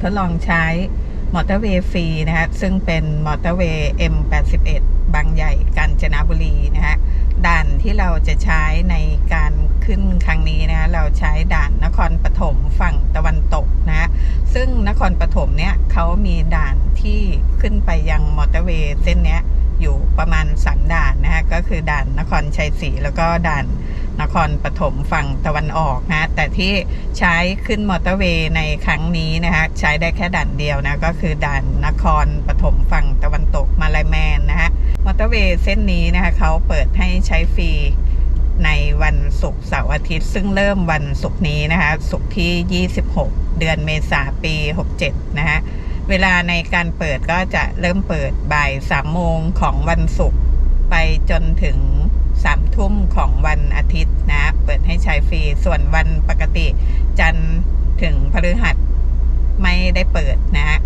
ทดลองใช้มอเตอร์เวย์ฟรีนะฮะซึ่งเป็นมอเตอร์เวย์ M81 บางใหญ่กาญจนบุรีนะฮะด่านที่เราจะใช้ในการขึ้นครั้งนี้นะฮะเราใช้ด่านนครปฐมฝั่งตะวันตกนะฮะซึ่งนครปฐมเนี่ยเขามีด่านที่ขึ้นไปยังมอเตอร์เวย์เส้นเนี้ยอยู่ประมาณสามด่านนะฮะก็คือด่านนครชัยศรีแล้วก็ด่าน นครปฐมฝั่งตะวันออกนะแต่ที่ใช้ขึ้นมอเตอร์เวย์ในครั้งนี้นะฮะใช้ได้แค่ด่านเดียวนะก็คือด่านนครปฐมฝั่งตะวันตกมาลายแมนนะฮะมอเตอร์เวย์เส้นนี้นะคะเขาเปิดให้ใช้ฟรีในวันศุกร์เสาร์อาทิตย์ ซึ่งเริ่มวันศุกร์นี้นะคะศุกร์ที่ 26 เดือนเมษาปี 67 นะฮะเวลาในการเปิดก็จะเริ่มเปิดบ่าย3โมงของวันศุกร์ไปจนถึง สามทุ่มของวันอาทิตย์นะ เปิดให้ใช้ฟรี ส่วนวันปกติจันทร์ถึงพฤหัสไม่ได้เปิดนะ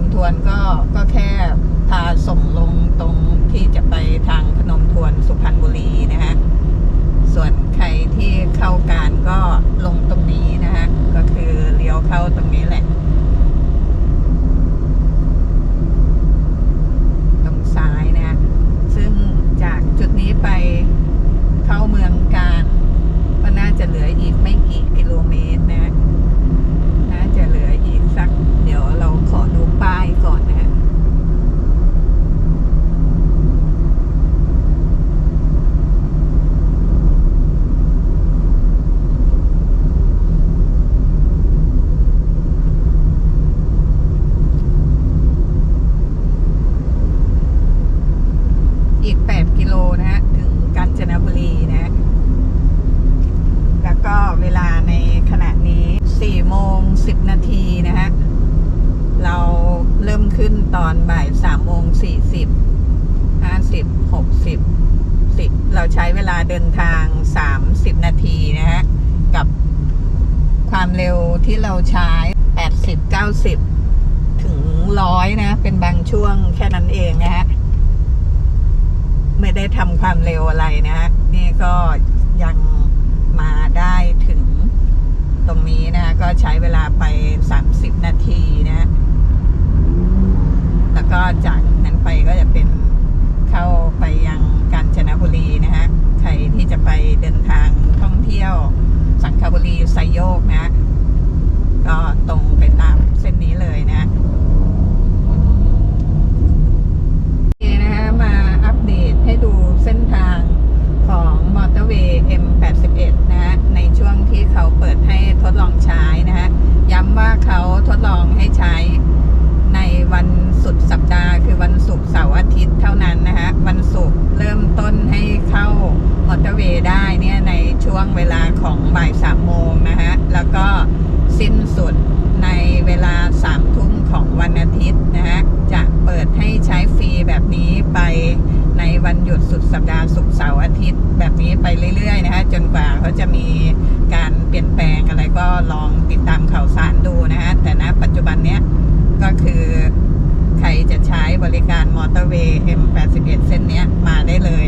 มทวนก็ก็แค่พาส่งลงตรงที่จะไปทางพนมทวนสุพรรณบุรีนะฮะ ส่วนใครที่เข้าการก็ลงตรงนี้นะฮะ ก็คือเลี้ยวเข้าตรงนี้แหละ ตรงซ้ายนะฮะซึ่งจากจุดนี้ไปเข้าเมืองการ ก็น่าจะเหลืออีกไม่กี่กิโลเมตรนะ น่าจะเหลืออีกสัก เดี๋ยวเราขอดูป้าย ก่อนนะฮะ อีก 8 กิโลนะฮะ ถึงกาญจนบุรีนะฮะ แล้วก็เวลาในขณะนี้ 4 โมง 10 นาทีนะฮะ เราเริ่มขึ้นตอนบ่าย 3 โมง 40 50 60 10 เราใช้เวลาเดินทาง 30 นาทีนะฮะ กับความเร็วที่เราใช้ 80 90 ถึงร้อยนะ เป็นบางช่วงแค่นั้นเองนะฮะ ไม่ได้ทำความเร็วอะไรนะฮะ นี่ ก็ยังมาได้ถึงตรงนี้นะก็ใช้เวลาไป 30 นาทีนะแล้วก็จากนั้นไปก็จะเป็นเข้าไปยังกาญจนบุรีนะฮะใครที่จะไปเดินทางท่องเที่ยวสังขบุรีไซโยกนะ ก็ตรงไปตามเส้นนี้เลยนะ นี่นะฮะมาอัปเดตให้ดูเส้นทางของมอเตอร์เวย์ M81 นะฮะในช่วงที่เขาเปิดให้ทดลองใช้นะฮะ ย้ำ ว่าเขาทดลองให้ใช้ในวันสุดสัปดาห์ คือวันศุกร์เสาร์อาทิตย์เท่านั้นนะฮะวันศุกร์เริ่มต้นให้เข้ามอเตอร์เวย์ได้เนี่ยในช่วงเวลาของบ่ายสามโมงนะฮะแล้วก็สิ้นสุดในเวลาสามทุ่มของวันอาทิตย์นะฮะจะเปิดให้ใช้ฟรีแบบนี้ไปในวันหยุดสุดสัปดาห์ศุกร์เสาร์อาทิตย์ แบบนี้ไปเรื่อยๆนะฮะจนกว่าเขาจะมีการเปลี่ยนแปลงอะไรก็ลองติดตามข่าวสารดูนะฮะ แต่ณปัจจุบันเนี้ยก็คือใครจะใช้ บริการมอเตอร์เวย์ M81 เส้นนี้มาได้เลย